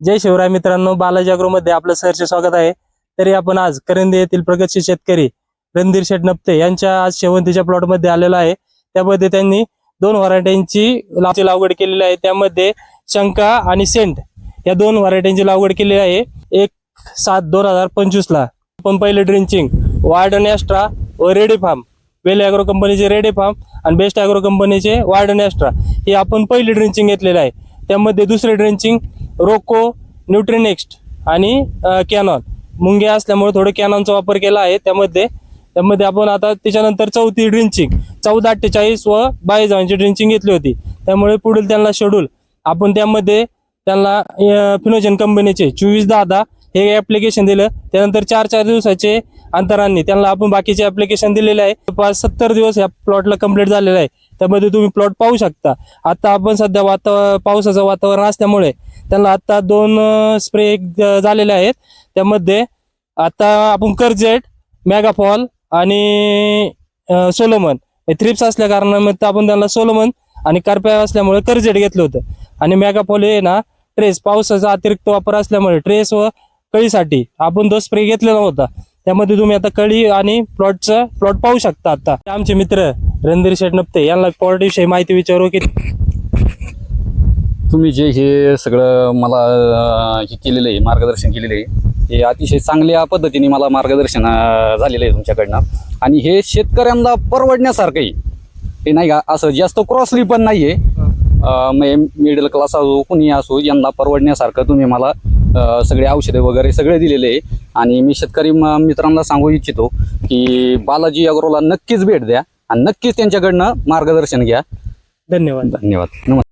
जय शिवराय मित्रांनो बालाजी मध्ये आपलं सहर्ष स्वागत आहे. तरी आपण आज करंदी येथील प्रगतशील शेतकरी रणधीर शेठ नप्ते यांच्या आज शेवंतीच्या प्लॉटमध्ये आलेलो आहे. त्यामध्ये त्यांनी दोन व्हरायटींची लागवड केलेली आहे. त्यामध्ये शंका आणि सेंट या दोन व्हरायटींची लागवड केलेली आहे. एक सात दोन हजार पंचवीसला. आपण पहिले ड्रिंचिंग वार्डन ॲस्ट्रा व रेडी फार्म. वेल ॲग्रो कंपनीचे रेडी फार्म आणि बेस्ट ॲग्रो कंपनीचे वार्डन ॲस्ट्रा. हे आपण पहिली ड्रिंचिंग घेतलेलं आहे. त्यामध्ये दुसरे ड्रिंचिंग रोको न्यूट्रीनेक्स्ट आणि कॅनॉन. मुंग्या असल्यामुळे थोडं कॅनॉनचा वापर केला आहे त्यामध्ये. त्यामध्ये आपण आता त्याच्यानंतर चौथी ड्रिंचिंग. चौदा अठ्ठेचाळीस व बावीस जणांची ड्रिंचिंग घेतली होती. त्यामुळे पुढील त्यांना शेड्यूल आपण त्यामध्ये त्यांना फिनोजन कंपनीचे चोवीस दहा दहा हे ॲप्लिकेशन दिलं. त्यानंतर चार चार दिवसाचे अंतरांनी त्यांना आपण बाकीचे ॲप्लिकेशन दिलेले आहे. पाच सत्तर दिवस या प्लॉटला कंप्लीट झालेला आहे. त्यामध्ये तुम्ही प्लॉट पाहू शकता. आता आपण सध्या वातावरण पावसाचं वातावरण असल्यामुळे त्यांना आता दोन स्प्रे झालेले आहेत. त्यामध्ये आता आपण कर्जेट मॅगाफॉल आणि सोलोमन. हे थ्रिप्स असल्या कारणामध्ये आपण त्यांना सोलोमन आणि करप्या असल्यामुळे कर्जेट घेतलं होतं. आणि मॅगाफॉल हे ना ट्रेस पावसाचा अतिरिक्त वापर असल्यामुळे ट्रेस व कळीसाठी आपण तो स्प्रे घेतलेला होता. त्यामध्ये तुम्ही आता कळी आणि प्लॉटचं प्लॉट पाहू शकता आता. आमचे मित्र रणधीर शेठ नपते यांना प्लॉट विषयी माहिती विचारू की तुम्ही जे हे सगळं मला अं, हे केलेलं आहे मार्गदर्शन केलेलं आहे हे अतिशय चांगल्या पद्धतीने मला मार्गदर्शन अं, झालेलं आहे तुमच्याकडनं. आणि हे शेतकऱ्यांना परवडण्यासारखं आहे हे नाही का असं जास्त क्रॉसली पण नाही आहे मिडल क्लास असो कुणी असो यांना परवडण्यासारखं तुम्ही मला अं, सगळे औषधे वगैरे सगळे दिलेले आहे. आणि मी शेतकरी म- मित्रांना सांगू इच्छितो की बालाजी अग्रोला नक्कीच भेट द्या. आणि नक्कीच त्यांच्याकडनं मार्गदर्शन घ्या. धन्यवाद. धन्यवाद. नमस्कार.